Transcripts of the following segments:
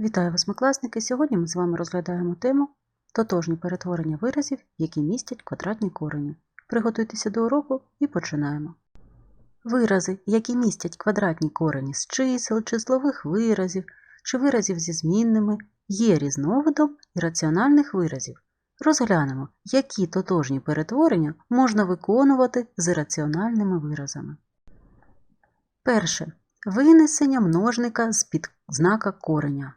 Вітаю восьмикласники! Сьогодні ми з вами розглядаємо тему тотожні перетворення виразів, які містять квадратні корені. Приготуйтеся до уроку і починаємо. Вирази, які містять квадратні корені з чисел, числових виразів чи виразів зі змінними, є різновидом ірраціональних виразів. Розглянемо, які тотожні перетворення можна виконувати з ірраціональними виразами. Перше. Винесення множника з-під знака кореня.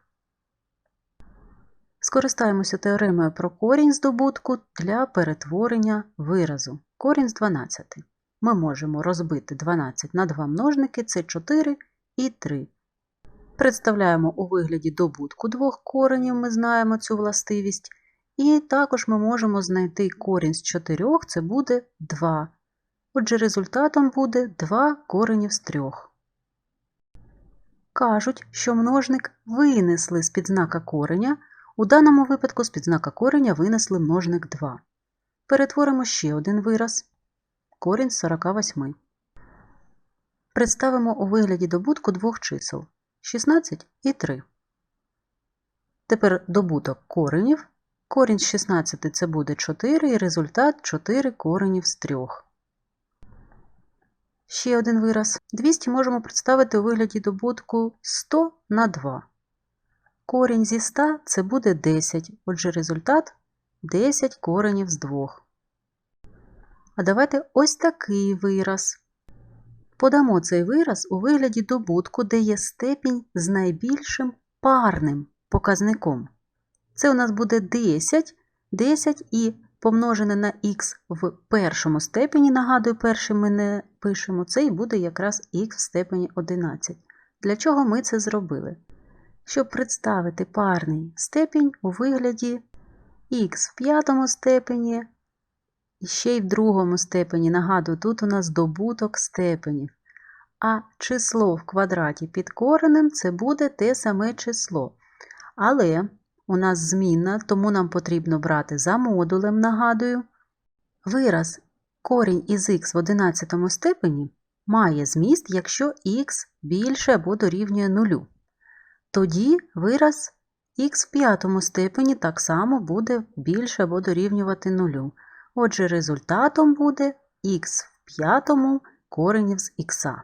Скористаємося теоремою про корінь здобутку для перетворення виразу. Корінь з 12. Ми можемо розбити 12 на два множники це 4 і 3. Представляємо у вигляді добутку двох коренів, ми знаємо цю властивість. І також ми можемо знайти корінь з 4, це буде 2. Отже, результатом буде 2 коренів з 3. Кажуть, що множник винесли з-під знака кореня, у даному випадку з-під знака кореня винесли множник 2. Перетворимо ще один вираз. Корінь з 48. Представимо у вигляді добутку двох чисел 16 і 3. Тепер добуток коренів. Корінь з 16 це буде 4 і результат 4 коренів з 3. Ще один вираз. 200 можемо представити у вигляді добутку 100 на 2. Корінь зі 100 це буде 10, отже результат 10 коренів з 2. А давайте ось такий вираз. Подамо цей вираз у вигляді добутку, де є степінь з найбільшим парним показником. Це у нас буде 10, 10 і помножене на х в першому степені, нагадую, перший ми не пишемо, це і буде якраз х в степені 11. Для чого ми це зробили? Щоб представити парний степінь у вигляді х в п'ятому степені, і ще й в другому степені, нагадую, тут у нас добуток степенів. А число в квадраті під коренем це буде те саме число. Але у нас змінна, тому нам потрібно брати за модулем, нагадую. Вираз корінь із х в 11 степені має зміст, якщо х більше або дорівнює нулю. Тоді вираз х в п'ятому степені так само буде більше або дорівнювати нулю. Отже, результатом буде х в п'ятому коренів з х.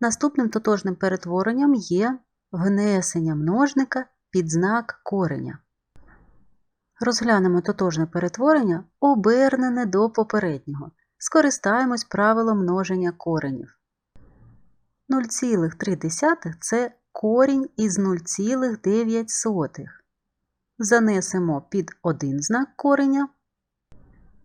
Наступним тотожним перетворенням є внесення множника під знак кореня. Розглянемо тотожне перетворення, обернене до попереднього. Скористаємось правилом множення коренів. 0,3 це корінь із 0,9. Занесемо під один знак кореня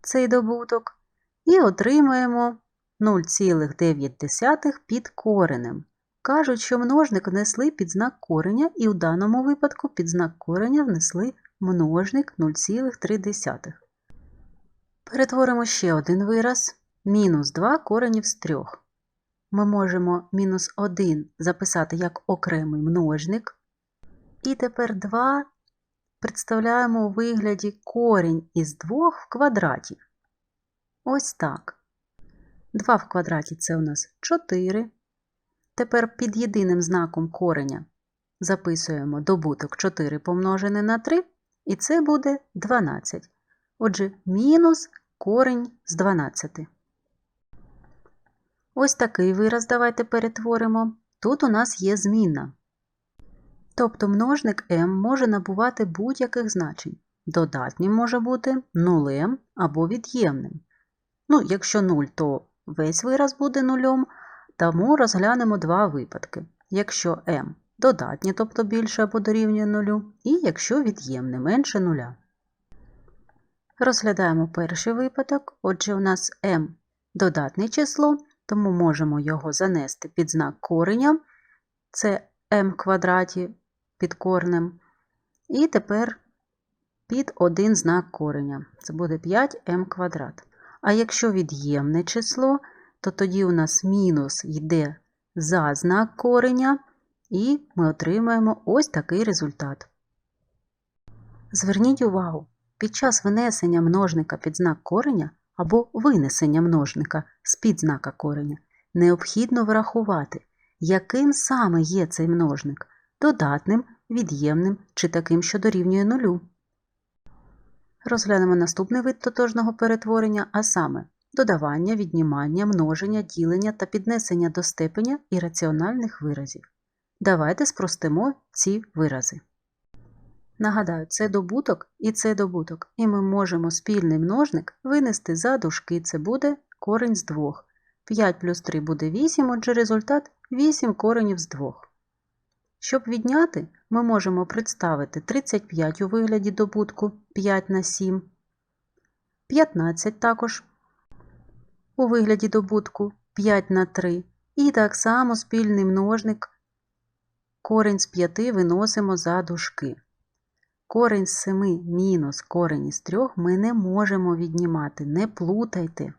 цей добуток і отримаємо 0,9 під коренем. Кажуть, що множник внесли під знак кореня, і у даному випадку під знак кореня внесли множник 0,3. Перетворимо ще один вираз мінус 2 коренів з 3. Ми можемо мінус 1 записати як окремий множник. І тепер 2 представляємо у вигляді корінь із 2 в квадраті. Ось так. 2 в квадраті це у нас 4. Тепер під єдиним знаком кореня записуємо добуток 4 помножене на 3, і це буде 12. Отже, мінус корень з 12. Ось такий вираз давайте перетворимо. Тут у нас є змінна. Тобто множник m може набувати будь-яких значень. Додатнім може бути нулем або від'ємним. Ну, якщо 0, то весь вираз буде нульом, тому розглянемо два випадки. Якщо m додатнє, тобто більше або дорівнює нулю, і якщо від'ємне менше нуля. Розглядаємо перший випадок. Отже, у нас m додатне число, тому можемо його занести під знак кореня. Це m квадраті під корнем. І тепер під один знак кореня. Це буде 5m квадрат. А якщо від'ємне число, то тоді у нас мінус йде за знак кореня, і ми отримаємо ось такий результат. Зверніть увагу, під час винесення множника під знак кореня або винесення множника з-під знака кореня необхідно врахувати, яким саме є цей множник. додатним, від'ємним чи таким, що дорівнює нулю. Розглянемо наступний вид тотожного перетворення, а саме додавання, віднімання, множення, ділення та піднесення до степеня ірраціональних виразів. Давайте спростимо ці вирази. Нагадаю, це добуток і це добуток, і ми можемо спільний множник винести за дужки, це буде корінь з двох. 5 плюс 3 буде 8, отже результат 8 коренів з 2. Щоб відняти, ми можемо представити 35 у вигляді добутку 5 на 7, 15 також у вигляді добутку 5 на 3, і так само спільний множник корень з 5 виносимо за дужки. Корень з 7 мінус корень із 3 ми не можемо віднімати, не плутайте.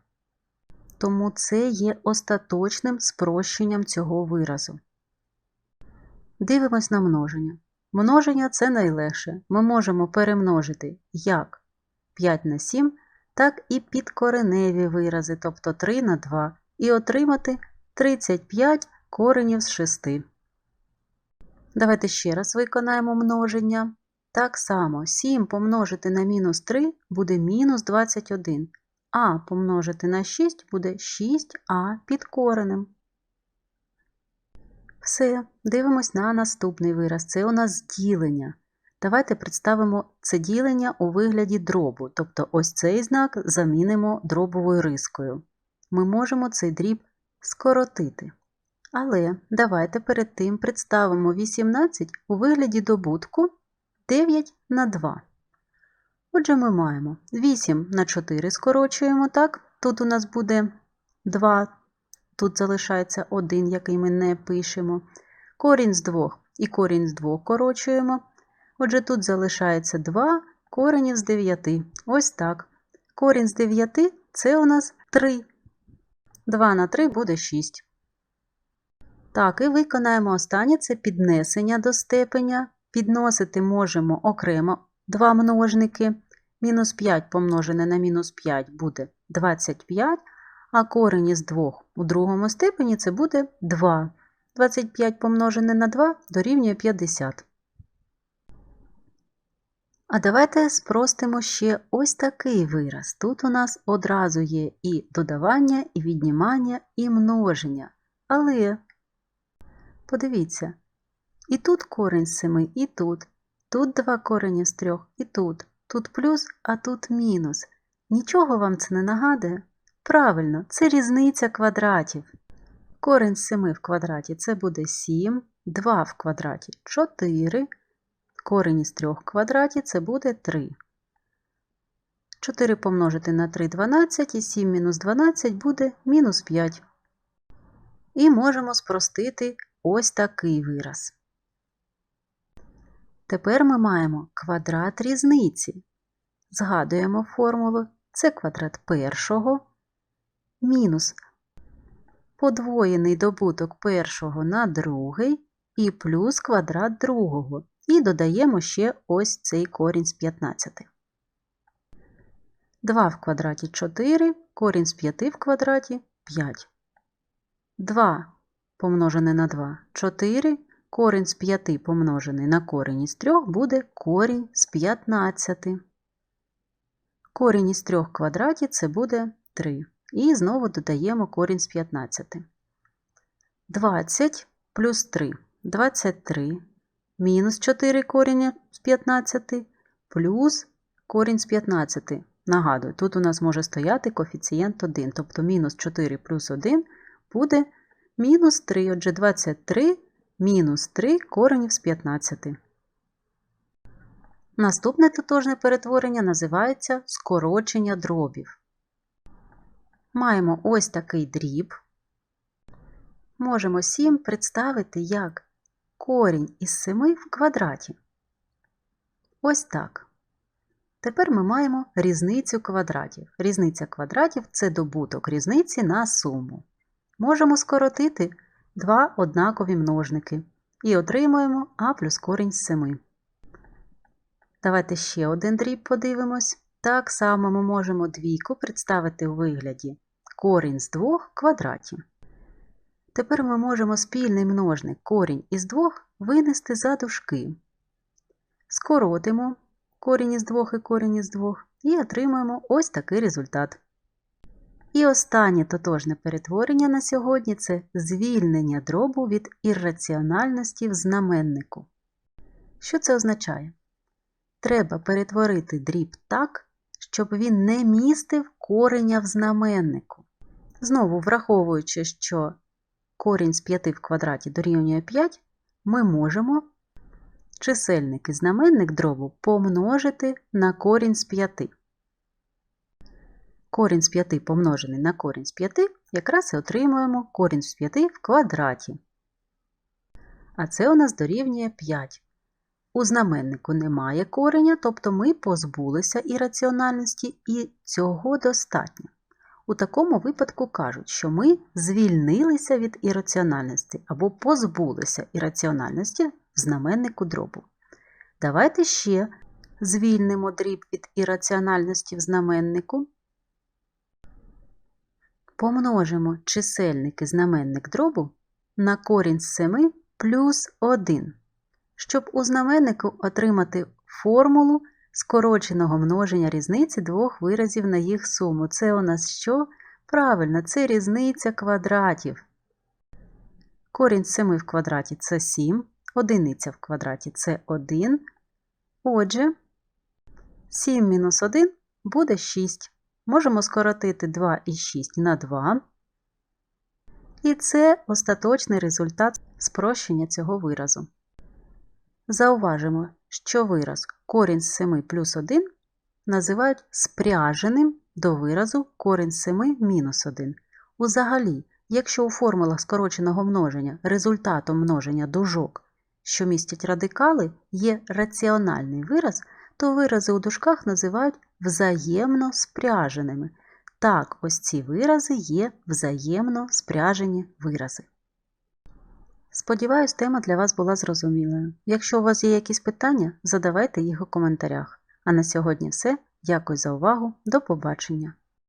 Тому це є остаточним спрощенням цього виразу. Дивимось на множення. Множення це найлегше. Ми можемо перемножити як 5 на 7, так і підкореневі вирази, тобто 3 на 2, і отримати 35 коренів з 6. Давайте ще раз виконаємо множення. Так само 7 помножити на мінус 3 буде мінус 21, а помножити на 6 буде 6а під коренем. Все, дивимось на наступний вираз. Це у нас ділення. Давайте представимо це ділення у вигляді дробу, тобто ось цей знак замінимо дробовою рискою. Ми можемо цей дріб скоротити. Але давайте перед тим представимо 18 у вигляді добутку 9 на 2. Отже, ми маємо 8 на 4 скорочуємо, так? Тут у нас буде 2, тут залишається 1, який ми не пишемо. Корінь з 2 і корінь з 2 корочуємо. Отже, тут залишається 2 коренів з 9. Ось так. Корінь з 9 це у нас 3. 2 на 3 буде 6. Так, і виконаємо останнє це піднесення до степеня. Підносити можемо окремо два множники. Мінус 5 помножене на мінус 5 буде 25, а корінь із 2 у другому степені це буде 2. 25 помножене на 2 дорівнює 50. А давайте спростимо ще ось такий вираз. Тут у нас одразу є і додавання, і віднімання, і множення. Але подивіться, і тут корінь з 7, і тут. Тут два корені з 3, і тут. Тут плюс, а тут мінус. Нічого вам це не нагадує? Правильно, це різниця квадратів. Корень з 7 в квадраті це буде 7, 2 в квадраті 4, корень із 3 в квадраті це буде 3. 4 помножити на 3 12 і 7 мінус 12 буде мінус 5. І можемо спростити ось такий вираз. Тепер ми маємо квадрат різниці. Згадуємо формулу. Це квадрат першого мінус подвоєний добуток першого на другий і плюс квадрат другого. І додаємо ще ось цей корінь з 15. 2 в квадраті 4, корінь з 5 в квадраті 5. 2 помножене на 2 4, корінь з 5 помножений на корінь із 3 буде корінь з 15. Корінь із 3 в квадраті це буде 3. І знову додаємо корінь з 15. 20 плюс 3 23. Мінус 4 корінь з 15 плюс корінь з 15. Нагадую, тут у нас може стояти коефіцієнт 1, тобто мінус 4 плюс 1 буде мінус 3. Отже, 23 мінус 3 коренів з 15. Наступне тотожне перетворення називається скорочення дробів. Маємо ось такий дріб. Можемо 7 представити як корінь із 7 в квадраті. Ось так. Тепер ми маємо різницю квадратів. Різниця квадратів це добуток різниці на суму. Можемо скоротити два однакові множники і отримуємо а плюс корінь з 7. Давайте ще один дріб подивимось. Так само ми можемо двійку представити у вигляді корінь з 2 квадратів. Тепер ми можемо спільний множник корінь із 2 винести за дужки. Скоротимо корінь із 2 і корінь із 2 і отримаємо ось такий результат. І останнє тотожне перетворення на сьогодні це звільнення дробу від ірраціональності в знаменнику. Що це означає? Треба перетворити дріб так, щоб він не містив кореня в знаменнику. Знову враховуючи, що корінь з 5 в квадраті дорівнює 5, ми можемо чисельник і знаменник дробу помножити на корінь з 5. Корінь з 5 помножений на корінь з 5, якраз і отримуємо корінь з 5 в квадраті. А це у нас дорівнює 5. У знаменнику немає кореня, тобто ми позбулися ірраціональності і цього достатньо. У такому випадку кажуть, що ми звільнилися від ірраціональності або позбулися ірраціональності в знаменнику дробу. Давайте ще звільнимо дріб від ірраціональності в знаменнику. Помножимо чисельник і знаменник дробу на корінь з 7 плюс 1, щоб у знаменнику отримати формулу скороченого множення різниці двох виразів на їх суму. Це у нас що? Правильно, це різниця квадратів. Корінь з 7 в квадраті це 7, одиниця в квадраті це 1. Отже, 7 мінус 1 буде 6. Можемо скоротити 2 і 6 на 2. І це остаточний результат спрощення цього виразу. Зауважимо, що вираз корінь з 7 плюс 1 називають спряженим до виразу корінь з 7 мінус 1. Узагалі, якщо у формулах скороченого множення результатом множення дужок, що містять радикали, є раціональний вираз, то вирази у дужках називають взаємно спряженими. Так, ось ці вирази є взаємно спряжені вирази. Сподіваюсь, тема для вас була зрозумілою. Якщо у вас є якісь питання, задавайте їх у коментарях. А на сьогодні все. Дякую за увагу. До побачення!